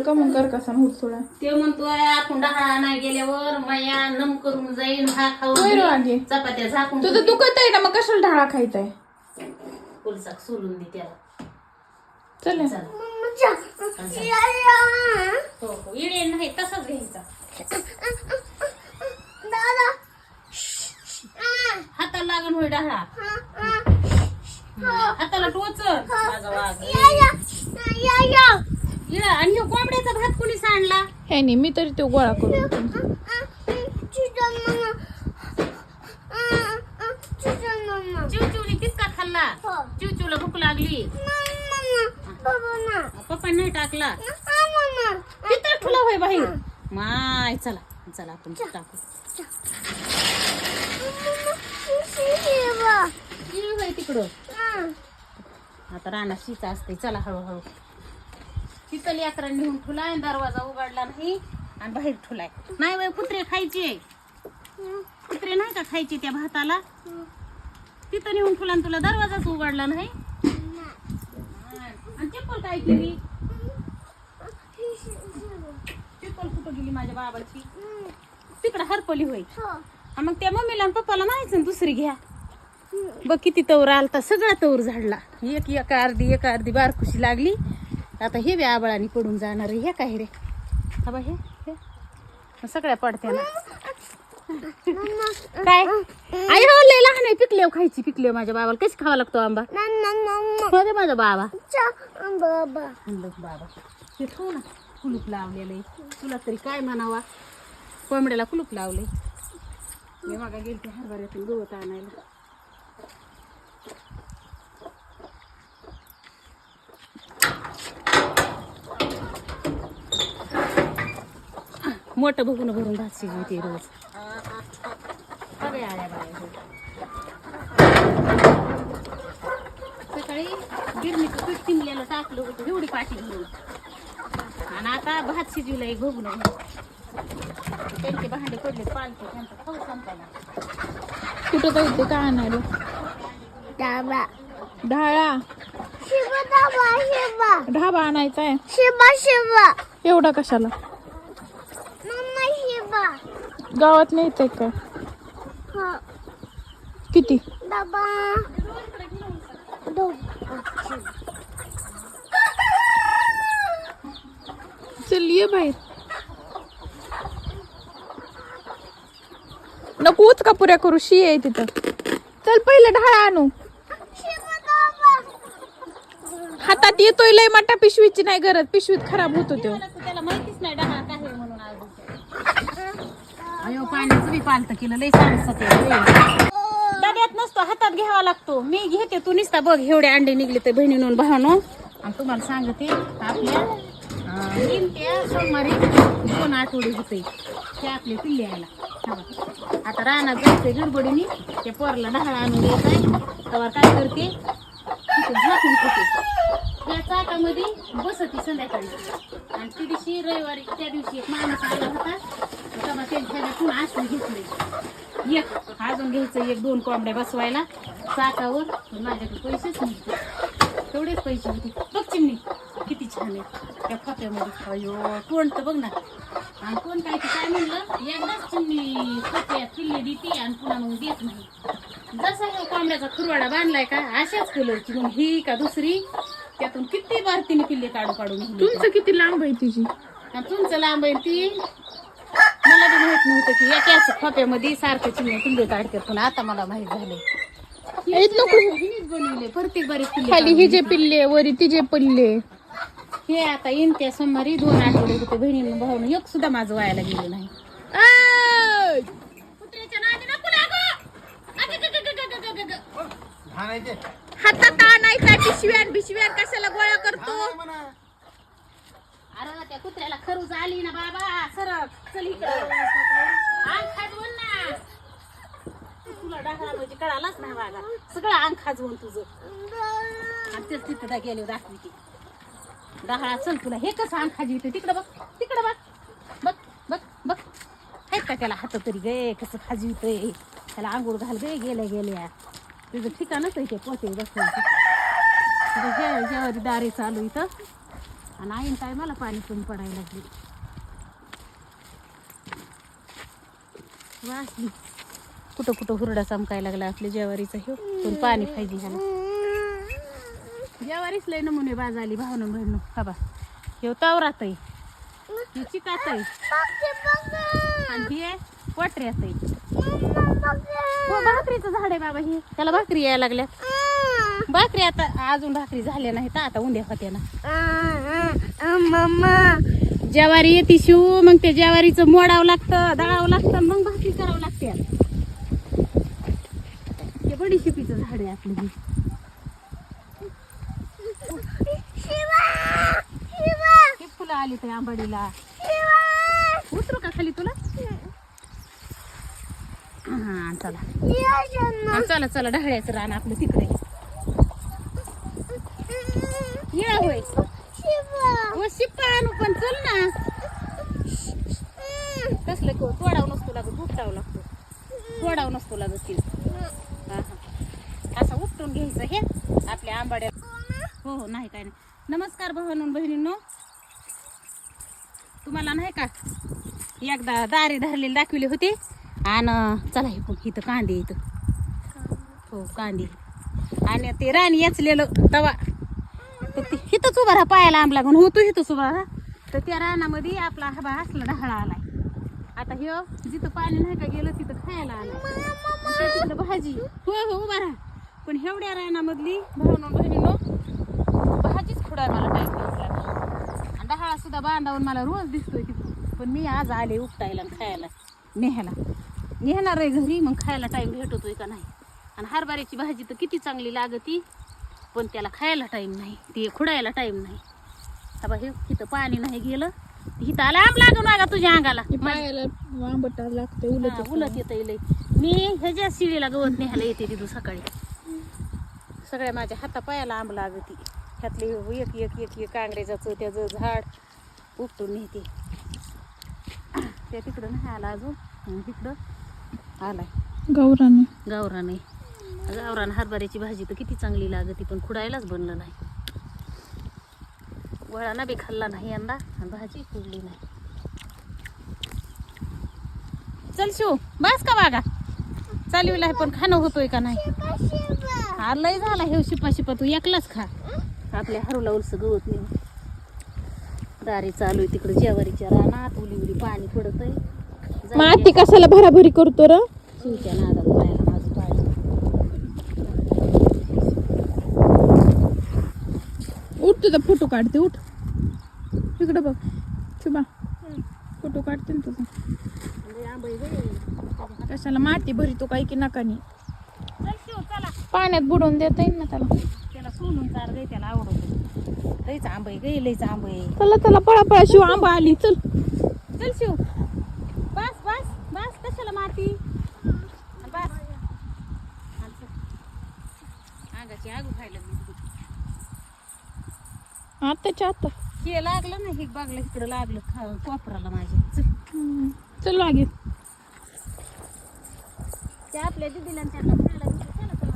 का मग कर कसा थोडा ते म्हणतोय आपण डहाळा नाही गेल्यावर माया नम करून जाईन हा खाऊन होय रे. वांगे. चपात्या झाकून तुझं दुखत आहे ना मग कशाला ढाळा खायचाय? फुलसाक सोलून दे त्याला. चल चला. हो हो. इडे नाही तसाच घ्यायचा. हाताला लागण होय डहाळा हाताला टोचल माझा वाघ इळा आणि ह्यो कोंबड्याचा भात कुणी सांडला हे नाही मी तरी तो गोळा करू चिवचिवनी कितका खाल्ला? चिवचिवला भूक लागली. पप्पा नाही टाकला. किती ठुला होय बाहेर माय चला चला आपण टाकू. तिकडं. आता राणा शिचा असते. चला हळूहळू. तिथं लेकरा नेऊन ठुलाय दरवाजा उघडला नाही आणि बाहेर ठुलाय नाही बाई कुत्रे खायचे. कुत्रे नाही का खायचे त्या भाताला? तिथं नेऊन ठुला तुला दरवाजाच उघडला नाही? आणि चप्पल काय केली? चप्पल कुठं गेली माझ्या बाबाची? तिकडं हरपली होय. आणि मग त्या मम्मीला आणि पप्पाला म्हणायचं ना दुसरी घ्या. बघ किती तवर आलता सगळा तवर झाडला. एक एक अर्धी एक अर्धी बारकुशी लागली. आता हे बी आबळाने पडून जाणार हे काय रे? हा हे. हे. सगळ्या पडत्या ना. काय आई हो लय लहान आहे पिकलेव खायची पिकलेव माझ्या बाबाला कशी खावा लागतो आंबा हो माझा बाबा बाबा हे ठेव ना कुलूप लावलेलं आहे तुला तरी काय म्हणावा कोंबड्याला कुलूप लावले मी मागा गेलते हरभऱ्यातून गवत आणायला मोठं बघून भरून भात शिजवते रोज. सकाळी गिरणीचं पीठ टिमल्याला टाकलं होतं एवढी पाठी घेऊन. आणि आता भात शिजवलं एक बघून त्यांचे भांडे पडले पालते त्यांचा खाऊ संपायला कुठं पाहिजे काय आणायला? ढाळा ढाबा आणायचा आहे शिवा शिवा. एवढा कशाला? गावात न्यायचंय काय हा. किती? चल ये बाहेर. नको उच का पुऱ्या करू शी आहे तिथं. चल पहिलं ढाळा आणू. हातात येतोय लय मोठा पिशवीची नाही गरज पिशवीत खराब होतो तो. त्याला माहितीच नाही डहा काय आहे म्हणून आज अयो पाण्याचं बी पालतं केलं लय डब्यात नसतो हातात घ्यावा लागतो. मी घेते तू निसता बघ एवढे अंडे निघले तर बहिणीनं भावनो. आणि तुम्हाला सांगते आपल्या त्या सोमवारी दोन आठवडे होते. ते आपले पिल्ले यायला. आता रानात जायचंय गडबडीने. त्या पोरला डहाळा आणून द्यायचाय. तेव्हा काय करते? तिथे झाकून ठेवते. या चाकामध्ये बसती संध्याकाळी. आणि त्या दिवशी रविवारी त्या दिवशी एक माणूस आला होता. तेव्हा त्यांच्या ह्याच्यातून आश्रय घेतले एक अजून घ्यायचं एक दोन कोंबड्या बसवायला पण माझ्याकडे पैसेच नव्हते तेवढेच पैसे होते बघ चिमणी किती छान आहे त्या खोक्यामध्ये अयो कोण तर बघ ना आणि कोण काय ते काय म्हणलं एकदाच चिमणी खोक्यात किल्ली देते आणि पुन्हा मग देत नाही जसा हा कोंबड्याचा खुरवाडा बांधलाय का अशाच कलरची मग ही का दुसरी त्यातून किती बार तिने पिल्ले काढू काढून नेली. तुमचं किती लांब आहे तिची आणि तुमचं लांब आहे ती मला माहीत नव्हतं की एकाच खोप्यामध्ये सारखं चिमणे पिल्ले काढतात पण आता मला माहीत झाले ए, नको. हिनेच बनवले प्रत्येक बारी पिल्ले खाली काढून हिजे पिल्ले वरी तिचे पिल्ले हे आता येईन त्या सोमवारी दोन आठवडे होते बहिणीनं भाऊन एक सुद्धा माझं व्हायला गेलं नाही! कुत्र्याच्या नादी नको लागू. अगं-गं-गं-गं-गं-गं-गं. हातात आणायचा पिशव्यान पिशव्यान कशाला गोळा करतो अरे त्या कुत्र्याला आली ना बाबा सरक चल इकडं. अंग खाजवून ना. तुला म्हणजे कळालाच बागा सगळं अंग खाजवून तुझं. आणि तेच तिथं दा गेले डहाळा चल तुला. हे कसं अंग तिकडं बघ. तिकडं बघ. बघ बघ बघ. आहेत का त्याला हात तरी? गे कसं खाजवितोय. त्याला आंघोळ घाल गे गेल्या गेल्या. तुझं ठिकाणच आहे ते पोते बसायचं ह्यावर दारे चालू इथं. आणि आईन काय मला पाणी कमी पडायला लागली. वाचली कुठं कुठं हुरडा चमकायला लागला आपल्या ज्वारीचा ह्यो पण पाणी पाहिजे ह्याला. ज्वारीच लय नमुने बाज आली भावनं बहिणं. हा बा. ह्यो तावरात आहे. ही चिकात आहे. आणि ही पोटऱ्यात आहे. हो भाकरीचं झाड आहे बाबा हे. त्याला भाकरी यायला लागल्या भाकरी आता अजून भाकरी झाल्या नाहीत आता उंद्या होत्या ना. मम्मा. ज्वारी येते शिव मग त्या ज्वारीचं मोडावं लागतं दळावं लागतं मग भाकरी करावं लागते. हे झाड आहे आपलं हे शिवा शिवा. फुलं आली आंबाडीला. उतरू का खाली तुला? हा चला. चला चला ढाळ्याचं रान आपलं तिकडे. ये होय. शिवा हो शिप्पा आणू पण चल ना. कसलं को तोडाव नसतो लागत उपटावं लागतो. तोडाव नसतो लागत ती. हा, हा. असं उपटून घ्यायचं हे आपल्या आंबाड्या हो हो नाही काय नाही. नमस्कार भावांनो बहिणींनो. तुम्हाला नाही का एकदा दारे धरलेले दाखवले होते? आणि चला हे बघ इथं कांदे इथं हो कांदे. आणि ते राणी याचलेलं तवा. तर ते हिथंच उभा राहा पायाला आंब लागून. हो तू हिथंच उभा राहा. तर त्या रानामध्ये आपला हबा असला ढाळा आलाय. आता ह्यो जिथं पाणी नाही का गेलं तिथं खायला आलाय. आणि भाजी. हो हो उभा राहा. पण एवढ्या रानामधली भावनो बहिणीनो भाजीच खुडाय मला टाईम लागला आणि डहाळा सुद्धा बांधावून मला रोज दिसतोय तिथं. पण मी आज आले उपटायला आणि खायला. नेहायला नेहणार आहे घरी मग खायला टाईम भेटतोय का नाही? आणि हरभऱ्याची भाजी तर किती चांगली लागती. पण त्याला खायला टाईम नाही. ते खुडायला टाईम नाही. आता हे इथं पाणी नाही गेलं. इथं आला आंब लागून बघा तुझ्या अंगाला. पायाला आंबट लागते उलट उलट येत लय. मी ह्याच्या शिळीला गवत न्यायला येते तिथं सकाळी. सगळ्या माझ्या हातापायाला आंब लागती. ह्यातले एक एक एक एक कांगरेजाचं त्याचं झाड उपटून नेते. त्या तिकडं नाही आला अजून तिकडं आलाय. गौराने. गावराने गावरान हरभऱ्याची भाजी तर किती चांगली लागती पण खुडायलाच बनलं नाही. वळाना बी खाल्ला नाही यंदा आणि भाजी खुडली नाही. चल शिव बस का बागा चालविला आहे पण खाणं होतोय का नाही? हा लय झाला हे शिपा शिपा तू एकलाच खा. आपल्या हरुला उलस गवत नाही दारी चालू आहे तिकडे जेवारीच्या रानात उली उली पाणी पडत आहे माती कशाला भराभरी करतो र? शिवच्या नादात पायाला माझं पाणी उठ तुझा फोटो काढते उठ. इकडे बघ. शुभा. फोटो काढते ना तुझा. गं. कशाला माती भरितो काही की नकानी? चल शिव चला पाण्यात बुडवून देता येईल ना त्याला. त्याला सोलून चार गई त्याला आवडत लईच आंबई गई लईच आंबई चला चला पळा पळा शिव आंबा आली. चल. चल शिव. बस बस बस. कशाला माती? बस. अंगाची आग खायला आताच्या आता हे लागलं ना हे बागला इकडं लागलं खा कोपराला माझ्या. चल. चल मागे. ते आपल्या दिदीला आणि त्यांना खायला दिलं. चला, चला.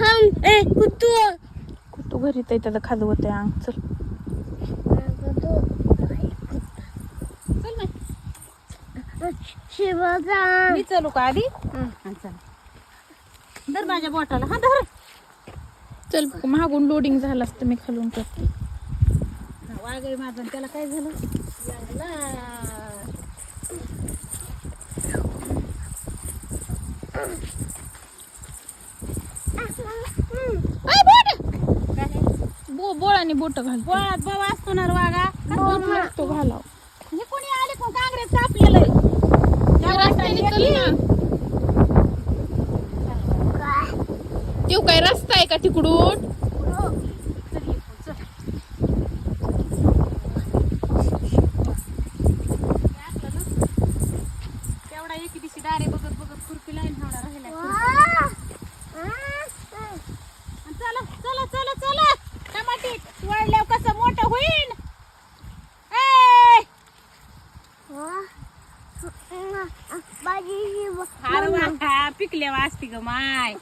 हम ए कुतू तू घरी तर त्याला होते अंग चल. चल मी चलू का आधी? हा, चल. धर माझ्या बोटाला. हा धर. चल मागून लोडिंग झालं असतं मी खालून करते. हा, आहे माझा त्याला काय झालं? बो बोळाने बोट घाल बोळात बाबा असतो ना बोट लागतो घालाव. हे कोणी आले कोण काँग्रेस कापलेलं आहे. त्या वाटाने रस्त्याने चल येते. ना तो काय रस्ता आहे का तिकडून. तेवढा एके दिवशी दारे बघत बघत खुरपी लाईन राहिला चला चला चला टमाटे कसं मोठं होईल असती ग माय.